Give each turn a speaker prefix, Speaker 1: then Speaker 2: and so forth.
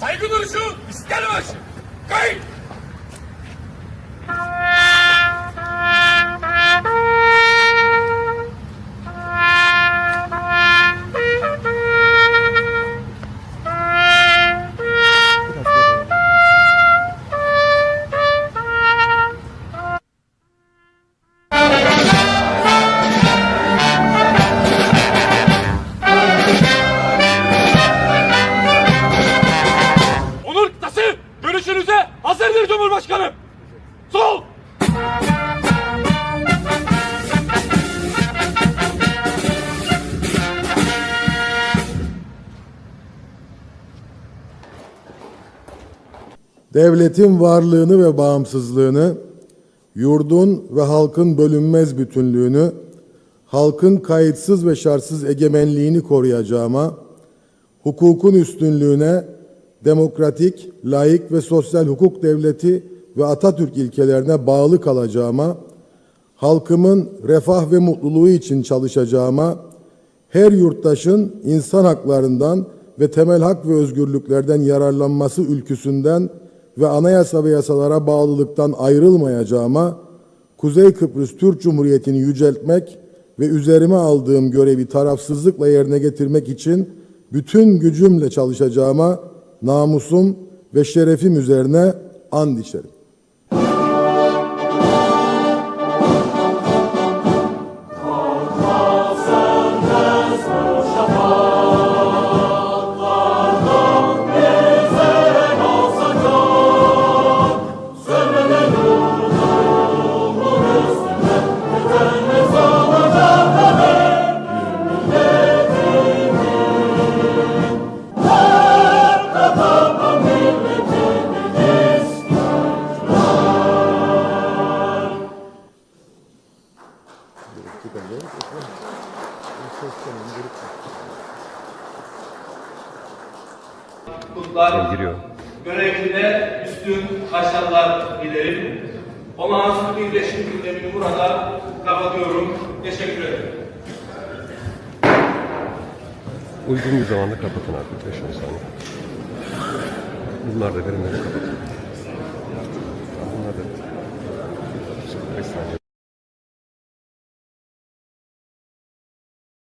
Speaker 1: Saygı duruşu ister başı. Kayıt.
Speaker 2: Devletin varlığını ve bağımsızlığını, yurdun ve halkın bölünmez bütünlüğünü, halkın kayıtsız ve şartsız egemenliğini koruyacağıma, hukukun üstünlüğüne, demokratik, laik ve sosyal hukuk devleti ve Atatürk ilkelerine bağlı kalacağıma, halkımın refah ve mutluluğu için çalışacağıma, her yurttaşın insan haklarından ve temel hak ve özgürlüklerden yararlanması ülküsünden ve anayasa ve yasalara bağlılıktan ayrılmayacağıma, Kuzey Kıbrıs Türk Cumhuriyeti'ni yüceltmek ve üzerime aldığım görevi tarafsızlıkla yerine getirmek için bütün gücümle çalışacağıma namusum ve şerefim üzerine and içerim.
Speaker 3: Kutlar, görevinde üstün başarılar dilerim. Olağanüstü birleşim gündemini burada kapatıyorum. Teşekkür ederim.
Speaker 4: Uygun bir zamanda kapatın artık 5-10 saniye. Bunlar da verimleri kapatın.